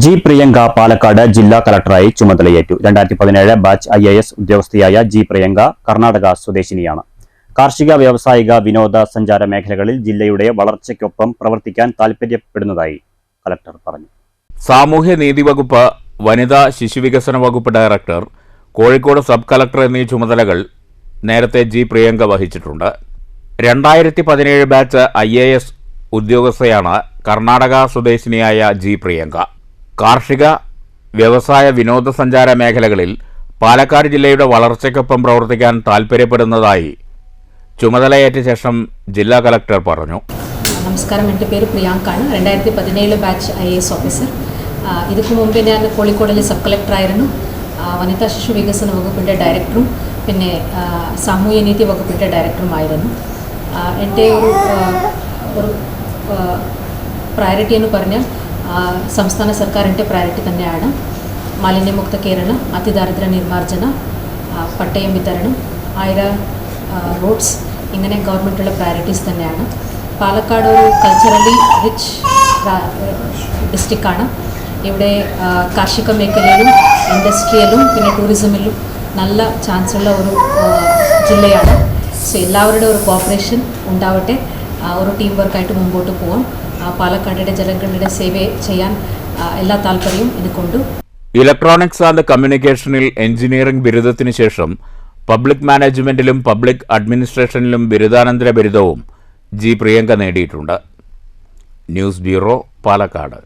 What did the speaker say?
G Priyanka Palakkad ജില്ലാ കളക്ടറായി ചുമതലയേറ്റു. രണ്ടായിരത്തി പതിനേഴ് ബാച്ച് ഐ എ എസ് ഉദ്യോഗസ്ഥയായ ജി പ്രിയങ്ക കർണാടക സ്വദേശിനിയാണ്. കാർഷിക വ്യാവസായിക വിനോദ സഞ്ചാര മേഖലകളിൽ ജില്ലയുടെ വളർച്ചയ്ക്കൊപ്പം പ്രവർത്തിക്കാൻ താൽപര്യപ്പെടുന്നതായി കളക്ടർ പറഞ്ഞു. സാമൂഹ്യ നീതി വകുപ്പ് വനിതാ ശിശുവികസന വകുപ്പ് ഡയറക്ടർ കോഴിക്കോട് സബ് കളക്ടർ എന്നീ ചുമതലകൾ നേരത്തെ ജി പ്രിയങ്ക വഹിച്ചിട്ടുണ്ട്. രണ്ടായിരത്തി പതിനേഴ് ബാച്ച് ഐ എ എസ് ഉദ്യോഗസ്ഥയാണ് കർണാടക സ്വദേശിനിയായ ജി പ്രിയങ്ക. കാർഷിക വ്യവസായ വിനോദസഞ്ചാര മേഖലകളിൽ പാലക്കാട് ജില്ലയുടെ വളർച്ചയ്ക്കൊപ്പം പ്രവർത്തിക്കാൻ താൽപ്പര്യപ്പെടുന്നതായി ചുമതലയേറ്റ ശേഷം ജില്ലാ കളക്ടർ പറഞ്ഞു. നമസ്കാരം. എന്റെ പേര് പ്രിയാങ്കാണ് രണ്ടായിരത്തി പതിനേഴ് ബാച്ച് ഐ എസ് ഓഫീസർ. ഇതിനു മുമ്പ് ഞാൻ കോഴിക്കോടിലെ സബ് കളക്ടറായിരുന്നു വനിതാ ശിശു വികസന വകുപ്പിന്റെ ഡയറക്ടറും പിന്നെ സാമൂഹ്യനീതി വകുപ്പിന്റെ ഡയറക്ടറുമായിരുന്നു എന്റെ ഒരു ഒരു പ്രയോറിറ്റി എന്ന് പറഞ്ഞാൽ ആ, സംസ്ഥാന സർക്കാരിൻ്റെ പ്രയോറിറ്റി തന്നെയാണ് മാലിന്യമുക്ത കേരളം അതിദാരിദ്ര്യ നിർമ്മാർജ്ജന ആ, പട്ടയം വിതരണം ആയിരം റോഡ്സ് ഇങ്ങനെ ഗവൺമെൻറ്റുള്ള പ്രയോറിറ്റീസ് തന്നെയാണ് പാലക്കാട് ഒരു കൾച്ചറലി റിച്ച് ഡിസ്ട്രിക്റ്റാണ് ഇവിടെ ആ, കാർഷിക മേഖലയിലും ഇൻഡസ്ട്രിയലും പിന്നെ ടൂറിസമിലും നല്ല ചാൻസ് ഉള്ള ഒരു ആ, ജില്ലയാണ് സോ എല്ലാവരുടെ ഒരു കോപ്പറേഷൻ ഉണ്ടാവട്ടെ ആ, ഒരു ടീം വർക്കായിട്ട് മുമ്പോട്ട് പോകാം ആ, പാലക്കാടിന്റെ ജനങ്ങളുടെ സേവ ചെയ്യാൻ എല്ലാ താല്പര്യവും എനിക്കുണ്ട് ഇലക്ട്രോണിക്സ് ആൻഡ് കമ്മ്യൂണിക്കേഷനിൽ എഞ്ചിനീയറിംഗ് ബിരുദത്തിന് ശേഷം പബ്ലിക് മാനേജ്മെന്റിലും പബ്ലിക് അഡ്മിനിസ്ട്രേഷനിലും ബിരുദാനന്തര ബിരുദവും ജി പ്രിയങ്ക നേടിയിട്ടുണ്ട്. News bureau Palakkad.